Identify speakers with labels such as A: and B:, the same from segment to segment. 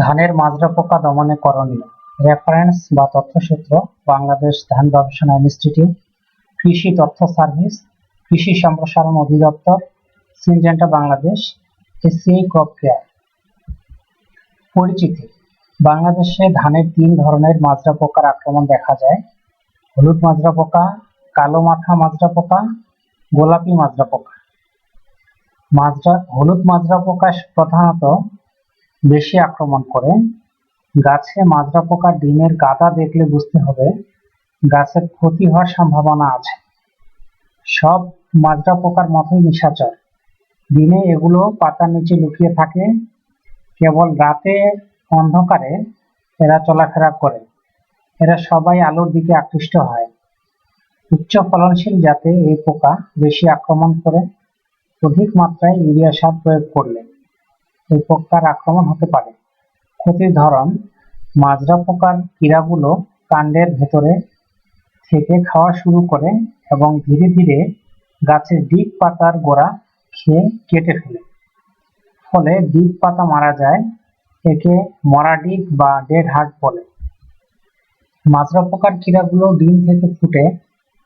A: ধানের মাজরা পোকা দমনে করণীয়। রেফারেন্স বা তথ্যসূত্র, বাংলাদেশ ধান গবেষণা ইনস্টিটিউট, কৃষি তথ্য সার্ভিস, কৃষি সম্প্রসারণ অধিদপ্তর, Syngenta Bangladesh, ACI crop care. পরিচিতি, বাংলাদেশে ধানের তিন ধরনের মাজরা পোকার আক্রমণ দেখা যায়। হলুদ মাজরা পোকা, কালো মাথা মাজরা পোকা, গোলাপি মাজরা পোকা। মাজরা, হলুদ মাজরা পোকা প্রধানত বেশি আক্রমণ করে। গাছে মাজরা পোকার ডিমের গাদা দেখলে বুঝতে হবে গাছের ক্ষতি হওয়ার সম্ভাবনা আছে। সব মাজরা পোকার মতোই নিশাচর। দিনে এগুলো পাতার নিচে লুকিয়ে থাকে। কেবল রাতে অন্ধকারে এরা চলাফেরা করে। এরা সবাই আলোর দিকে আকৃষ্ট হয়। উচ্চ ফলনশীল জাতে এই পোকা বেশি আক্রমণ করে। অধিক মাত্রায় ইউরিয়া সার প্রয়োগ করলে। এই পোকার আক্রমণ হতে পারে। ক্ষতির ধরন, মাজরা পোকার কীড়াগুলো কাণ্ডের ভেতরে থেকে খাওয়া শুরু করে এবং ধীরে ধীরে গাছের ডিপ পাতার গোড়া খেয়ে কেটে ফেলে। ফলে ডিপ পাতা মারা যায়, একে মরা ডিপ বা ডেড হার্ট বলে। মাজরা পোকার কীড়াগুলো ডিম থেকে ফুটে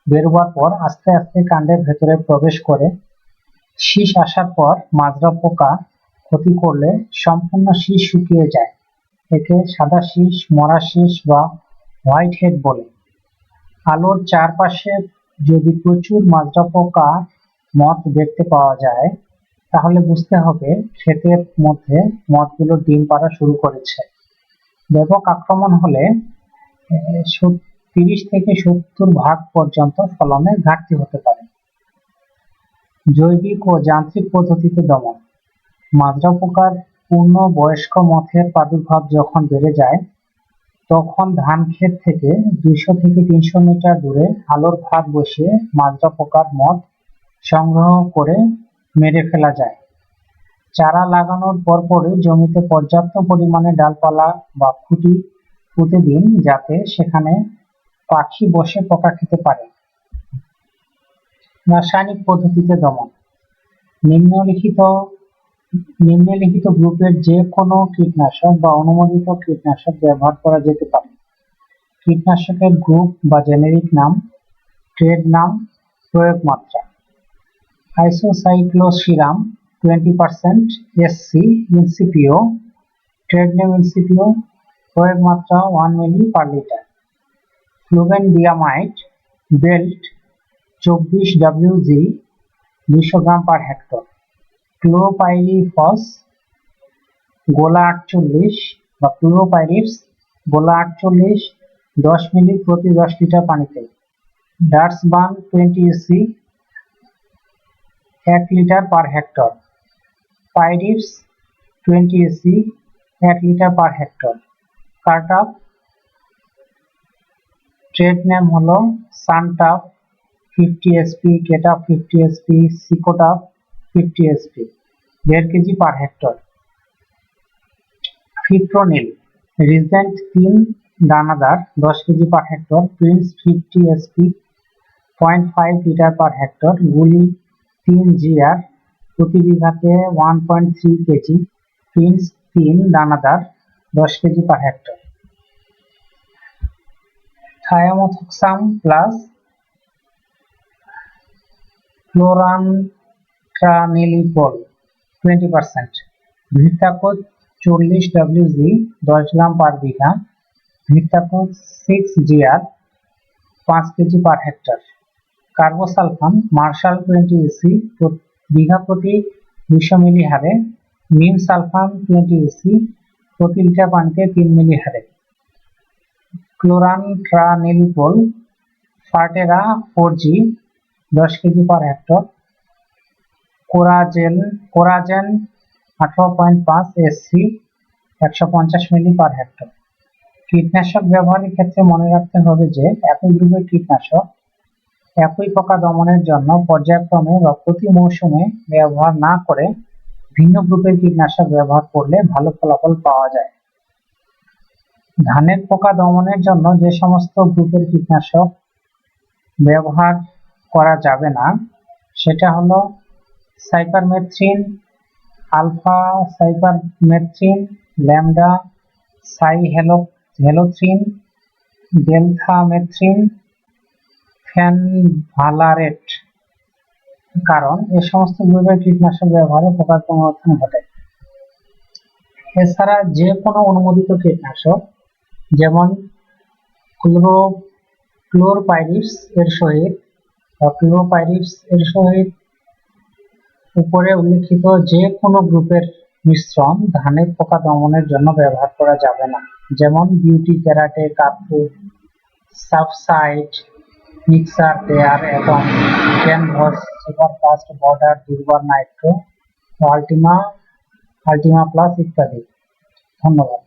A: বেরোবার পর আস্তে আস্তে কাণ্ডের ভেতরে প্রবেশ করে। শীষ আসার পর মাজরা পোকা ক্ষতি করলে সম্পূর্ণ শীষ শুকিয়ে যায়। একে সাদা শীষ, মরা শীষ বা হোয়াইট হেড বলে। আলোর চারপাশে যদি প্রচুর মাজরা পোকা মথ দেখতে পাওয়া যায়, তাহলে বুঝতে হবে ক্ষেতের মধ্যে মথগুলো ডিম পাড়া শুরু করেছে। ব্যাপক আক্রমণ হলে তিরিশ থেকে সত্তর ভাগ পর্যন্ত ফলনে ঘাটতি হতে পারে। জৈবিক ও যান্ত্রিক পদ্ধতিতে দমন। মাজরা পোকার পূর্ণ বয়স্ক মথের প্রাদুর্ভাব যখন বেড়ে যায়, তখন ধান ক্ষেত থেকে দুইশো থেকে তিনশো মিটার দূরে আলোর ভাগ বসিয়ে মাজরা পোকার মথ সংগ্রহ করে মেরে ফেলা যায়। চারা লাগানোর পরপরই জমিতে পর্যাপ্ত পরিমাণে ডালপালা বা খুঁটি পুঁতে দিন যাতে সেখানে পাখি বসে পোকা খেতে পারে। রাসায়নিক পদ্ধতিতে দমন। নিম্নলিখিত নিম্নলিখিত গ্রুপের যে কোনো কীটনাশক বা অনুমোদিত কীটনাশক ব্যবহার করা যেতে পারে। কীটনাশকের গ্রুপ বা জেনেরিক নাম, ট্রেড নাম, প্রয়োগ মাত্রা। Isocycloseram twenty percent SC Incipio trade name Incipio প্রয়োগ মাত্রা one milli per litre. Flubendiamide Belt চব্বিশ ডাব্লিউজি দুইশো গ্রাম পার হেক্টর। ক্লোপাইরিফস গোলা আটচল্লিশ বা ক্লোপাইরিফস গোলা আটচল্লিশ দশ মিলি প্রতি দশ লিটার পানিতে। ডার্স ডার্সবান টোয়েন্টি ইসি এক litre per hectare. Pyrifos twenty EC এক litre per hectare. Cartap, trade name হলো Suntap, fifty SP Ketap, fifty SP Sicotap. Fifty SP দেড় KG per hectare fipronil Regent তিন দানাদার, দশ KG per hectare Prince fifty SP point five litre per hectare গুলি তিন GR, প্রতি বিঘাতে one point three KG Prince তিন দানাদার, দশ KG per hectare thiamethoxam plus chlorantraniliprole twenty percent ভিটাকোজ চল্লিশ ডাব্লিউজি দশ গ্রাম পার বিঘা। ভিটাকোজ সিক্স জিআর পাঁচ KG per hectare carbosulfan Marshal twenty EC bigha প্রতি দুশো মিলি হারে। নিম সালফান টোয়েন্টি ইসি প্রতি লিটার পানিতে তিন মিলি হারে। ক্লোরান ক্লোরানট্রানিলিপল ফার্টেরা ফোর জি দশ কেজি পার হেক্টর কোরাজেল কোরাজেন আঠারো পয়েন্ট পাঁচ এসসি একশো পঞ্চাশ মিলি পার হেক্টর কীটনাশক ব্যবহারের ক্ষেত্রে মনে রাখতে হবে যে, একই গ্রুপের কীটনাশক একই পোকা দমনের জন্য পর্যায়ক্রমে বা প্রতি মৌসুমে ব্যবহার না করে ভিন্ন গ্রুপের কীটনাশক ব্যবহার করলে ভালো ফলাফল পাওয়া যায়। ধানের পোকা দমনের জন্য যে সমস্ত গ্রুপের কীটনাশক ব্যবহার করা যাবে না, সেটা হলো cypermethrin alpha cypermethrin lambda cyhalothrin deltamethrin, fenvalerate. কারণ এ সমস্ত গ্রুপের কীটনাশক ব্যবহারে পোকার ক্রমবর্ধন ঘটে। এছাড়া যে কোনো অনুমোদিত কীটনাশক, যেমন ক্লোরো ক্লোরপাইরিস এর সহিত, বা ক্লোরোপাইরিস এর সহিত উপরে উল্লেখিত যে কোনো গ্রুপের মিশ্রণ ধানের পোকা দমনের জন্য ব্যবহার করা যাবে না। যেমন বিউটি ক্যারাটে কাপু সাবসাইড মিক্সার দেয়ার এবং Canvas Superfast Border, Durbar, Nitro, Ultima Ultima plus ইত্যাদি। ধন্যবাদ।